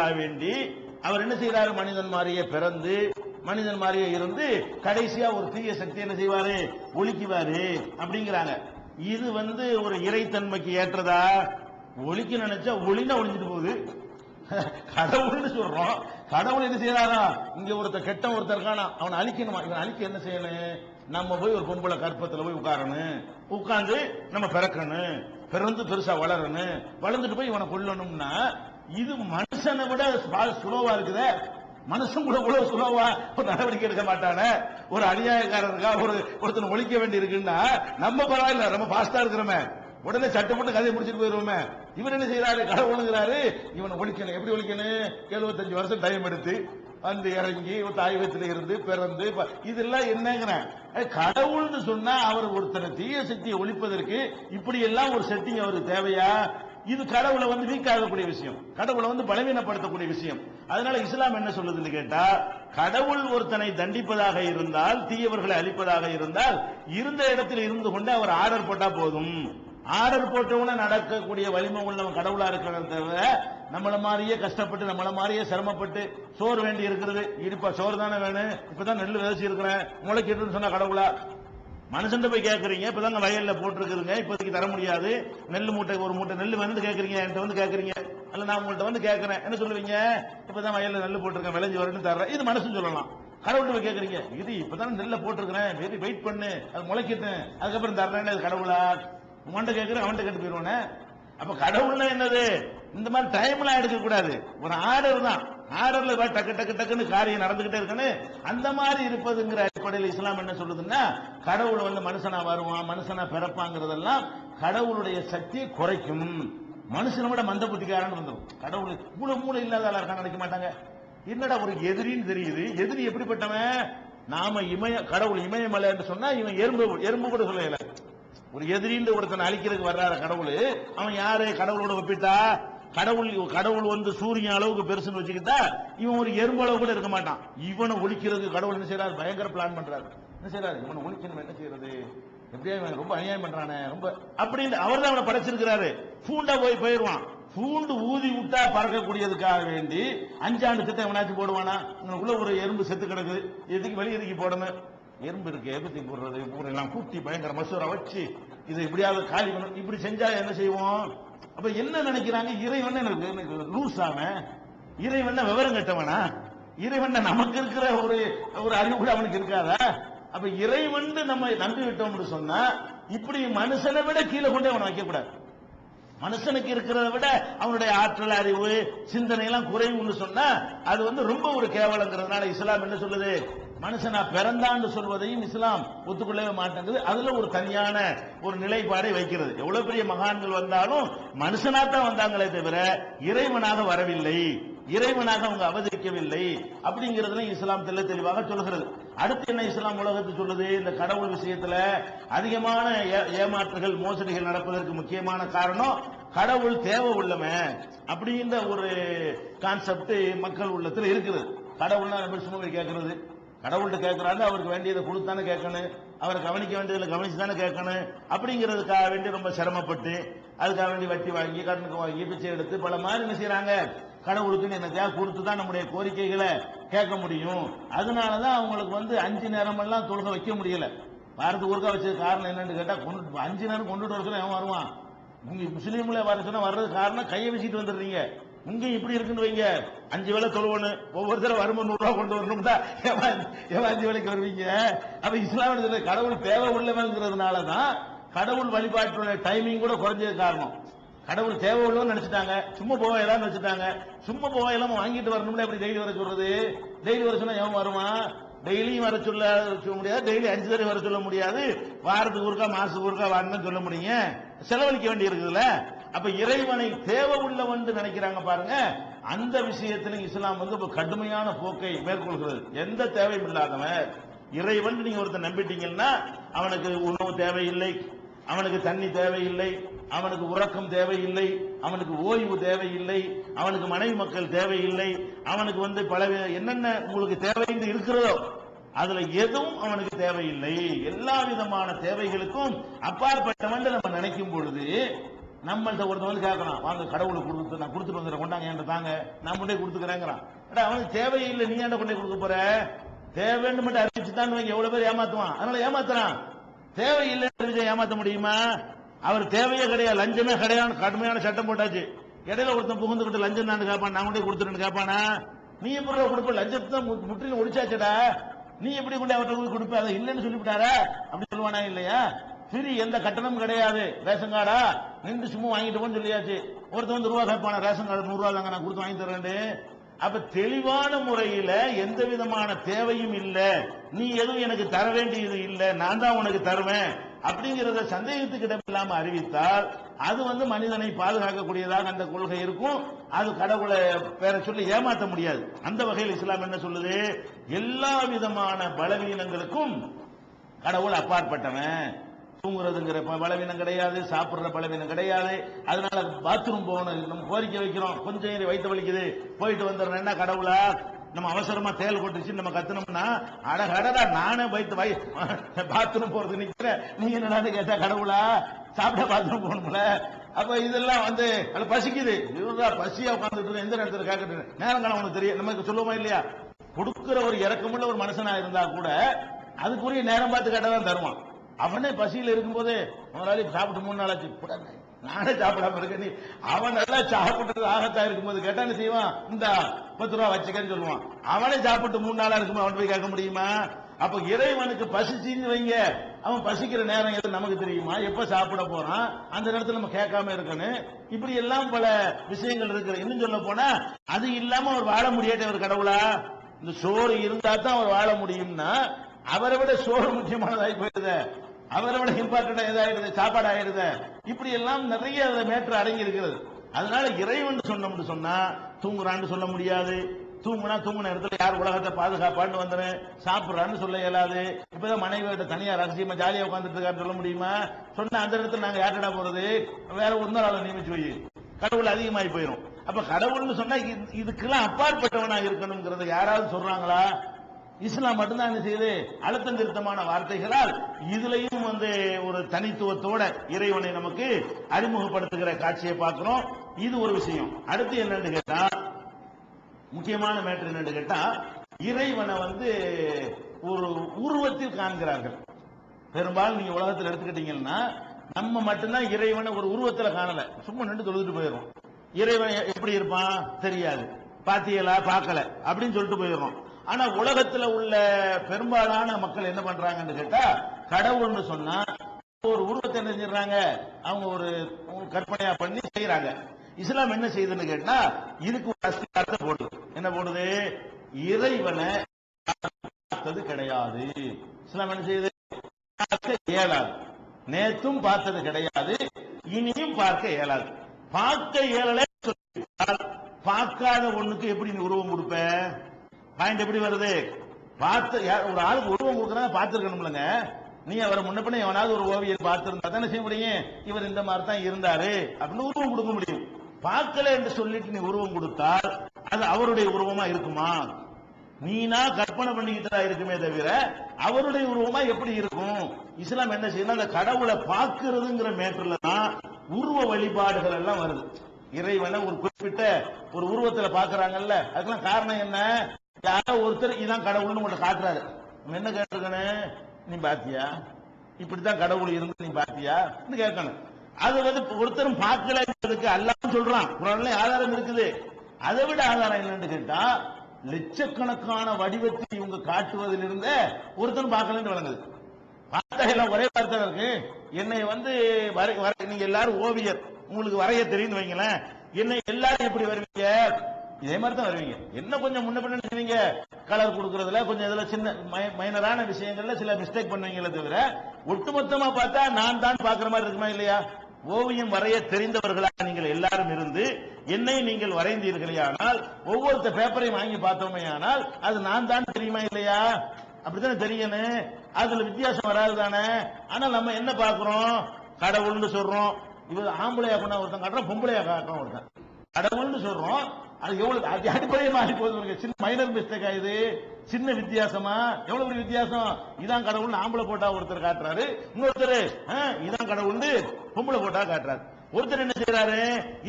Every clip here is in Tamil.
வேண்டி அவர் என்ன செய்யறாரு மனிதன் மாதிரியே பிறந்து மனிதன் மாதிரியே இருந்து கடைசியா ஒரு தீய சக்தி என்ன செய்வாரு? ஒழிக்குவாரு அப்படிங்கிறாங்க. இது வந்து ஒரு இறைத்தன்மைக்கு ஏற்றதா? ஒழிக்க நினைச்சா ஒளினா ஒழிஞ்சிட்டு போகுது. கடவுள்னு சொல்றோம். கடவுள் என்ன செய்யறாரா இங்க ஒருத்தர் கெட்ட ஒருத்தர் இருக்கானா? அவனை அழிக்கணுமா? இவன் அழிக்க என்ன செய்யணும்? நம்ம போய் ஒரு பொம்பளை கற்பத்துல போய் உட்காரணும். உட்கார்ந்து நம்ம பிறக்கணும். பிறந்து பெருசா வளரணும். வளர்ந்துட்டு போய் இவனை கொல்லணும்னா இது மனுஷனை விட சுலோவா இருக்குதே. மனுஷன் கூட இவ்வளவு சுலோவா ஒரு நடவடிக்கை எடுக்க மாட்டானே. ஒரு அநியாயக்காரருக்கா ஒரு ஒருத்தனை ஒழிக்க வேண்டி இருக்குன்னா நம்ம பரவாயில்ல நம்ம ஃபாஸ்டா இருக்கிறோமே. உடனே சட்டப்பட்டு கதையை முடிச்சுட்டு போயிருவோமே. இவர் என்ன செய்யறாரு? கடவுளுங்கிறாரு இவனை ஒழிக்கணும். எப்படி ஒழிக்கணும்? எழுபத்தஞ்சு வருஷம் டைம் எடுத்து வந்து இறங்கி தாயகத்தில் இருந்து பிறந்து இதெல்லாம் என்னங்கிறேன் கடவுள்னு சொன்னா அவர் ஒருத்தனை தீய சக்தியை ஒழிப்பதற்கு இப்படி எல்லாம் ஒரு செட்டிங் அவருக்கு தேவையா? இது கடவுளை வந்து வீக் ஆகக்கூடிய விஷயம். கடவுளை வந்து பலவீனப்படுத்தக்கூடிய விஷயம். அதனால இஸ்லாம் என்ன சொல்லுதுன்னு கேட்டா கடவுள் ஒருத்தனை தண்டிப்பதாக இருந்தால் தீயவர்களை அழிப்பதாக இருந்தால் இருந்த இடத்தில் இருந்து கொண்டு அவர் ஆர்டர் போட்டா போதும். ஆர்டர் போட்டவுடனே நடக்கக்கூடிய வலிமை உள்ளவன் கடவுளா இருக்கிறத நம்மள மாதிரியே கஷ்டப்பட்டு நம்மள மாதிரியே சிரமப்பட்டு சோறு வேண்டி இருக்கிறது. இருப்பா சோறு தானே வேணும். இப்பதான் நெல் விதைச்சு இருக்கிறேன் முளைக்கிட்டுன்னு சொன்னா கடவுளா? மனுஷன் போய் கேட்கறீங்க இப்பதாங்க வயல்ல போட்டிருக்குதுங்க இப்போதைக்கு தர முடியாது. நெல் மூட்டை ஒரு மூட்டை நெல் வந்து கேட்கறீங்க என்கிட்ட வந்து கேட்கறீங்க அல்ல நான் உங்கள்ட்ட வந்து கேட்கறேன் என்ன சொல்லுவீங்க? இப்பதான் வயல்ல நெல் போட்டிருக்கேன் விளைஞ்சு வரணும் தர்றேன். இது மனுஷன் சொல்லலாம். கடவுள்கிட்ட போய் கேட்கறீங்க இது இப்பதான் நெல்ல போட்டிருக்கிறேன் வெரி வெயிட் பண்ணு அது முளைக்கட்டும் அதுக்கப்புறம் தர்றேன்னு அது கடவுளா? உன்கிட்ட கேட்கறேன் அவன்கிட்ட கேட்டு போயிடுவானே அப்ப கடவுள்னா என்னது? இந்த மாதிரி டைம்லாம் எடுக்க கூடாது. ஒரு ஆர்டர் தான். ஆர்டர்ல டக்கு டக்கு டக்குன்னு காரியம் நடந்துகிட்டே இருக்கணும் அந்த மாதிரி இருப்பதுங்கிற அடிப்படையில் இஸ்லாம் என்ன சொல்லுதுன்னா கடவுள் வந்து மனுஷனா வருவான் மனுஷனா பிறப்பாங்கிறதெல்லாம் கடவுளுடைய சக்தியை குறைக்கும். மனுஷனை விட மந்த புத்திக்காரன் வந்துடும் கடவுள் மூளை மூளை இல்லாத ஆளா இருக்கான்னு நினைக்க மாட்டாங்க. என்னடா ஒரு எதிரின்னு தெரியுது. எதிரி எப்படிப்பட்டவன்? நாம இமய கடவுள் இமயமலைன்னு சொன்னா இவன் எறும்பு எறும்பு கூட சொல்லல. ஒரு எதிரின்னு ஒருத்தனை அழிக்கிறதுக்கு வர்றாரு கடவுள். அவன் யாரு? கடவுளோட ஒப்பிட்டா கடவுள் கடவுள் வந்து சூரியன் அளவுக்கு பெருசுன்னு வச்சுக்கிட்டா இவன் ஒரு எறும்பு அளவு கூட இருக்க மாட்டான். இவனை ஒழிக்கிறதுக்கு கடவுள் என்ன செய்யறாரு பயங்கர பிளான் பண்றாரு. என்ன செய்யறாரு இவனை ஒழிக்கணும் என்ன செய்யறது? எப்படியா இவன் ரொம்ப அநியாயம் பண்றானே ரொம்ப அப்படின்னு அவர் தான் அவனை படைச்சிருக்கிறாரு. பூண்டா போய் போயிடுவான் பூண்டு ஊதி விட்டா பறக்கக்கூடியதுக்காக வேண்டி அஞ்சாண்டு திட்டம் எவனாச்சும் போடுவானா? உங்களுக்குள்ள ஒரு எறும்பு செத்து கிடக்குது. எதுக்கு வெளியே போடணும்? எறும்பு இருக்கு. எதுக்கு போடுறது? ஊரெல்லாம் கூட்டி பயங்கர மசூரை வச்சு இதை இப்படியாவது காலி பண்ணணும் இப்படி செஞ்சா என்ன செய்வோம்? அப்ப என்ன நினைக்கிறாங்க? இறைவன் எனக்கு லூஸ் ஆவன் இறைவன் விவரம் கட்டவனா? இறைவன் நமக்கு இருக்கிற ஒரு ஒரு அறிவு கூட அவனுக்கு இருக்காதா? அப்ப இறைவன் நம்ம நம்பி விட்டோம்னு சொன்னா இப்படி மனுஷனை விட கீழே கொண்டே அவனை வைக்க கூடாது மனுஷனுக்கு இருக்கிறத விட அவனுடைய ஆற்றல் அறிவு சிந்தனை எல்லாம் குறைவுன்னு சொன்னா அது வந்து ரொம்ப ஒரு கேவலங்கிறதுனால இஸ்லாம் என்ன சொல்லுது? மனுஷனா பிறந்தான்னு சொல்வதையும் இஸ்லாம் ஒத்துக்கொள்ளவே மாட்டேங்குது. அதுல ஒரு தனியான ஒரு நிலைப்பாடை வைக்கிறது. எவ்வளவு பெரிய மகான்கள் வந்தாலும் மனுஷனாத்தான் வந்தாங்களே தவிர இறைவனாக வரவில்லை. இறைவனாக அவங்க அவதரிக்கவில்லை அப்படிங்கிறதுல இஸ்லாம் தெல்ல தெளிவாக சொல்கிறது. அடுத்து என்ன இஸ்லாம் உலகத்தை சொல்லுது? இந்த கடவுள் விஷயத்துல அதிகமான ஏ- ஏமாற்றுகள் மோசடிகள் நடப்பதற்கு முக்கியமான காரணம் கடவுள் தேவை உள்ளவன் அப்படின்ற ஒரு கான்செப்ட் மக்கள் உள்ளத்தில் இருக்கிறது கடவுள்னா நம்ம சும்மா கேட்கறது கடவுள்கிட்ட கேட்கறாங்க அவருக்கு வேண்டியதை கொடுத்தானே கேட்கணும். அவரை கவனிக்க வேண்டியதில் கவனிச்சு தானே கேட்கணும். அப்படிங்கிறதுக்காக வேண்டி ரொம்ப சிரமப்பட்டு அதுக்காக வேண்டி வட்டி வாங்கி கடனுக்கு வாங்கி பிச்சை எடுத்து பல மாதிரி என்ன செய்யறாங்க கடவுளுக்கு என்ன கொடுத்து தான் நம்முடைய கோரிக்கைகளை கேட்க முடியும். அதனால தான் அவங்களுக்கு வந்து அஞ்சு நேரமெல்லாம் தொழுக வைக்க முடியல. வாரத்துக்கு ஊருக்கா வச்சது காரணம் என்னன்னு கேட்டால் கொண்டு அஞ்சு நேரம் கொண்டுட்டு வர சொன்னா எவன் வருவான்? நீங்கள் முஸ்லீம்ல வர சொன்னா வர்றது காரணம் கையை வச்சுட்டு வந்துடுறீங்க. இங்க இப்படி இருக்குன்னு வைங்க. அஞ்சு வேலை தொழுவணும் ஒவ்வொரு தடவை வரும்போது நூறு ரூபா கொண்டு வரணும் தான் ஏவா அஞ்சு வேலைக்கு வருவீங்க. அப்ப இஸ்லாமிய கடவுள் தேவை உள்ளவங்கிறதுனால தான் கடவுள் வழிபாட்டுடைய டைமிங் கூட குறைஞ்சது காரணம். கடவுள் தேவை உள்ளவன்னு நினைச்சிட்டாங்க. சும்மா போவையெல்லாம் வச்சுட்டாங்க சும்மா போவையெல்லாம் வாங்கிட்டு வரணும்னு எப்படி டெய்லி வர சொல்றது? டெய்லி வர சொன்னா எவன் வருவான்? டெய்லியும் வர சொல்ல சொல்ல முடியாது. டெய்லி அஞ்சு தடவை வர சொல்ல முடியாது. வாரத்துக்கு ஒருக்கா மாசத்துக்கு ஒருக்கா வரணும்னு சொல்ல முடியுங்க செலவழிக்க வேண்டி இருக்குதுல்ல அப்ப இறைவனை தேவை உள்ளவன் நினைக்கிறாங்க பாருங்க. அந்த விஷயத்துல இஸ்லாம் வந்து கடுமையான போக்கை மேற்கொள்கிறது. எந்த தேவையும் இல்லாதவன். இறைவன் நீங்க ஒருத்தர் நம்பிட்டீங்கன்னா அவனுக்கு உணவு தேவையில்லை அவனுக்கு தண்ணி தேவையில்லை அவனுக்கு உறக்கம் தேவையில்லை அவனுக்கு ஓய்வு தேவையில்லை அவனுக்கு மனைவி மக்கள் தேவையில்லை அவனுக்கு வந்து பல என்னென்ன உங்களுக்கு தேவைன்னு இருக்கிறதோ அதுல எதுவும் அவனுக்கு தேவையில்லை. எல்லா விதமான தேவைகளுக்கும் அப்பாற்பட்டவன் நம்ம நினைக்கும் பொழுது நம்மள்கிட்ட ஒருத்தன் வந்து கேட்கறான் வாங்க கடவுளுக்கு கொடுத்து நான் கொடுத்துட்டு வந்துடுறேன் கொண்டாங்க என்கிட்ட தாங்க. நான் கொண்டே கொடுத்துக்கிறேங்கிறான். அவனுக்கு தேவையில்லை நீ என்ன கொண்டே கொடுக்க போற? தேவைன்னு மட்டும் அறிவிச்சு தான் எவ்வளவு பேர் ஏமாத்துவான். அதனால ஏமாத்துறான். தேவையில்லைன்னு தெரிஞ்சா ஏமாத்த முடியுமா? அவர் தேவையே கிடையாது லஞ்சமே கிடையாது கடுமையான சட்டம் போட்டாச்சு. இடையில ஒருத்தன் புகுந்துக்கிட்டு லஞ்சம் தான் கேட்பான் நான் கொண்டே கொடுத்துருன்னு கேட்பானா நீ எப்படி கொடுப்ப? லஞ்சத்தை முற்றிலும் ஒழிச்சாச்சடா. நீ எப்படி கொண்டு அவர்கிட்ட கொடுப்ப? அதை இல்லைன்னு சொல்லிவிட்டாரா? அப்படி சொல்லுவானா இல்லையா? சரி எந்த கட்டணமும் கிடையாது. ரேஷன் கார்டா? நின்று சும்மா வாங்கிட்டு போன்னு சொல்லியாச்சு. ஒருத்தர் வந்து ரூபா கேட்பான ரேஷன் கார்டு நூறு ரூபா தாங்க நான் கொடுத்து வாங்கி தரேன் அப்ப தெளிவான முறையில எந்த விதமான தேவையும் இல்ல. நீ எதுவும் எனக்கு தர வேண்டியது இல்ல. நான் தான் உனக்கு தருவேன். அப்படிங்கறத சந்தேகத்துக்கு இல்லாம அறிவித்தால் அது வந்து மனிதனை பாதுகாக்கக்கூடியதாக அந்த கொள்கை இருக்கும். அது கடவுளை பேர சொல்லி ஏமாத்த முடியாது. அந்த வகையில் இஸ்லாம் என்ன சொல்லுது? எல்லா விதமான பலவீனங்களுக்கும் கடவுள் அப்பாற்பட்டவன். தூங்குறதுங்கிற பலவீனம் கிடையாது சாப்பிடுற பலவீனம் கிடையாது. அதனால பாத்ரூம் போகணும். நம்ம கோரிக்கை வைக்கிறோம். கொஞ்சம் வயிற்று வலிக்குது. போயிட்டு வந்துடுறோம். என்ன கடவுளா? நம்ம அவசரமா தேல் கொட்டுச்சு. நம்ம கத்துனோம்னா அடகடடா நானே வயித்து வை பாத்ரூம் போறது நிக்கிறேன். நீங்க என்னடா கேட்டா கடவுளா சாப்பிட பாத்ரூம் போகணும்ல. அப்ப இதெல்லாம் வந்து அது பசிக்குது. இவரா பசியா உட்காந்துட்டு எந்த நேரத்தில் கேட்கட்டு நேரம் காலம் உனக்கு தெரியும். நமக்கு சொல்லுவோமா இல்லையா? கொடுக்கிற ஒரு இறக்கமுள்ள ஒரு மனுஷனா இருந்தா கூட அதுக்குரிய நேரம் பார்த்து கேட்டதான் தருவான். அவனே பசியில இருக்கும்போது முதலாளி சாப்பிட்டு மூணு நாளாச்சு. ஆச்சு நானே சாப்பிடாம இருக்கேன் நீ. அவன் நல்லா சாப்பிட்டது ஆகத்தா இருக்கும்போது கேட்டா என்ன செய்வான்? இந்த பத்து ரூபா வச்சுக்கன்னு சொல்லுவான். அவனே சாப்பிட்டு மூணு நாளா இருக்குமா அவன் போய் கேட்க முடியுமா? அப்ப இறைவனுக்கு பசிச்சின்னு வைங்க. அவன் பசிக்கிற நேரம் எது நமக்கு தெரியுமா? எப்ப சாப்பிட போறான்? அந்த நேரத்துல நம்ம கேட்காம இருக்கணும். இப்படி எல்லாம் பல விஷயங்கள் இருக்கிற இன்னும் சொல்ல போனா அது இல்லாம அவர் வாழ முடியாட்ட ஒரு கடவுளா? இந்த சோறு இருந்தா தான் அவர் வாழ முடியும்னா அவரை விட சோறு முக்கியமானதாகி போயிருது அவரோட விட இம்பார்ட்டன்டா சாப்பாடு ஆயிருது இப்படி எல்லாம் நிறைய அதுல மேற்று அடங்கி இருக்கிறது அதனால இறைவன் சொன்னோம்னு சொன்னா தூங்குறான்னு சொல்ல முடியாது. தூங்குனா தூங்குன இடத்துல யார் உலகத்தை பாதுகாப்பான்னு வந்துரு சாப்பிடுறான்னு சொல்ல இயலாது. இப்பதான் மனைவியோட தனியா ரகசியமா ஜாலியா உட்காந்துட்டு இருக்கான்னு சொல்ல முடியுமா? சொன்னா அந்த இடத்துல நாங்க யார்டா போறது? வேற இன்னொரு ஆளை நியமிச்சு போய் கடவுள் அதிகமாகி போயிடும் அப்ப கடவுள்னு சொன்னா இது- இதுக்கெல்லாம் அப்பாற்பட்டவனா இருக்கணுங்கிறத யாராவது சொல்றாங்களா? இஸ்லாம் மட்டும்தான் என்ன செய்யுது? அழுத்தம் திருத்தமான வார்த்தைகளால் இதுலயும் வந்து ஒரு தனித்துவத்தோட இறைவனை நமக்கு அறிமுகப்படுத்துகிற காட்சியை பார்க்கிறோம். இது ஒரு விஷயம். அடுத்து என்னன்னு கேட்டா முக்கியமான மேட்டர் என்னன்னு கேட்டா இறைவனை வந்து ஒரு உருவத்தில் காண்கிறார்கள். பெரும்பாலும் நீங்க உலகத்தில் எடுத்துக்கிட்டீங்கன்னா நம்ம மட்டும்தான் இறைவனை ஒரு உருவத்தில் காணல. சும்மா நின்று தொழுதுட்டு போயிடும் இறைவன் எப்படி இருப்பான்? தெரியாது. பாத்தியலா? பார்க்கல. அப்படின்னு சொல்லிட்டு போயிடுறோம். ஆனா உலகத்துல உள்ள பெரும்பாலான மக்கள் என்ன பண்றாங்கன்னு கேட்டா கடவுள்னு சொன்னா ஒரு உருவத்தை என்ன செஞ்சிடறாங்க? அவங்க ஒரு கற்பனையா பண்ணி செய்யறாங்க. இஸ்லாம் என்ன செய்யுதுன்னு கேட்டா இதுக்கு ஒரு அஸ்திகாரத்தை போடுது. என்ன போடுது? இறைவனை பார்த்தது கிடையாது. இஸ்லாம் என்ன செய்யுது? பார்க்க இயலாது. நேத்தும் பார்த்தது கிடையாது இனியும் பார்க்க இயலாது. பார்க்க இயலலை பார்க்காத ஒண்ணுக்கு எப்படி நீ உருவம் கொடுப்ப? பாயிண்ட் எப்படி வருது? பார்த்து ஒரு ஆளுக்கு உருவம் கொடுக்குறாங்க பார்த்துருக்கணும்லங்க. நீ அவரை முன்ன எவனாவது ஒரு ஓவியர் பார்த்திருந்தா தானே செய்ய முடியும்? இவர் இந்த மாதிரி தான் இருந்தாரு. அப்படின்னு உருவம் கொடுக்க முடியும். பார்க்கல என்று சொல்லிட்டு நீ உருவம் கொடுத்தால் அது அவருடைய உருவமா இருக்குமா? நீனா கற்பனை பண்ணிக்கிட்டா இருக்குமே தவிர அவருடைய உருவமா எப்படி இருக்கும்? இஸ்லாம் என்ன செய்யணும் அந்த கடவுளை பார்க்கிறதுங்கிற மேட்டர்ல தான் உருவ வழிபாடுகள் எல்லாம் வருது. இறைவனை ஒரு குறிப்பிட்ட ஒரு உருவத்துல பாக்குறாங்கல்ல அதுக்கெல்லாம் காரணம் என்ன? யாரோ ஒருத்தர் இதான் கடவுள்னு உங்களை காட்டுறாரு. என்ன கேட்டிருக்கணும் நீ பாத்தியா? இப்படித்தான் கடவுள் இருந்து நீ பாத்தியா? கேட்கணும். அது வந்து ஒருத்தரும் பார்க்கலங்கிறதுக்கு அல்லாம சொல்றான். குரான்ல ஆதாரம் இருக்குது. அதை விட ஆதாரம் என்னன்னு கேட்டா லட்சக்கணக்கான வடிவத்தை இவங்க காட்டுவதிலிருந்த ஒருத்தரும் பார்க்கலன்னு விளங்குது. பார்த்தா எல்லாம் ஒரே வார்த்தை இருக்கு. என்னை வந்து நீங்க எல்லாரும் ஓவியர். உங்களுக்கு வரைய தெரியும்னு வைங்களேன். என்னை எல்லாரும் எப்படி வருவீங்க? இதே மாதிரி தான் வருவீங்க. என்ன கொஞ்சம் முன்ன பண்ண செய்வீங்க கலர் கொடுக்கறதுல கொஞ்சம் இதுல சின்ன மை- மைனரான விஷயங்கள்ல சில மிஸ்டேக் பண்ணுவீங்களே தவிர ஒட்டுமொத்தமா பார்த்தா நான் தான் பாக்குற மாதிரி இருக்குமா இல்லையா? ஓவியம் வரைய தெரிந்தவர்களாக நீங்கள் எல்லாரும் இருந்து என்னை நீங்கள் வரைந்தீர்களே ஆனால் ஒவ்வொருத்த பேப்பரையும் வாங்கி பார்த்தோமே ஆனால் அது நான் தான் தெரியுமா இல்லையா? அப்படித்தானே தெரியணும். அதுல வித்தியாசம் வராது தானே. ஆனா நம்ம என்ன பாக்குறோம் கடவுள்னு சொல்றோம். இவர் ஆம்பளையா பண்ண ஒருத்தன் காட்டுறோம் பொம்பளையா காட்டுறோம் ஒருத்தன். கடவுள்னு சொல்றோம். அது எவ்வளவு அது அடிப்படையை மாறி போகுது சின்ன மைனர் மிஸ்டேக் ஆயுது சின்ன வித்தியாசமா? எவ்வளவு பெரிய வித்தியாசம்? இதான் கடவுள் ஆம்பளை போட்டா ஒருத்தர் காட்டுறாரு. இன்னொருத்தர் இதான் கடவுள்னு பொம்பளை போட்டா காட்டுறாரு. ஒருத்தர் என்ன செய்யறாரு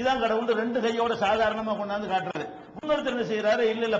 இதான் கடவுள் ரெண்டு கையோட சாதாரணமா கொண்டாந்து காட்டுறாரு. இன்னொருத்தர் என்ன செய்யறாரு இல்ல இல்ல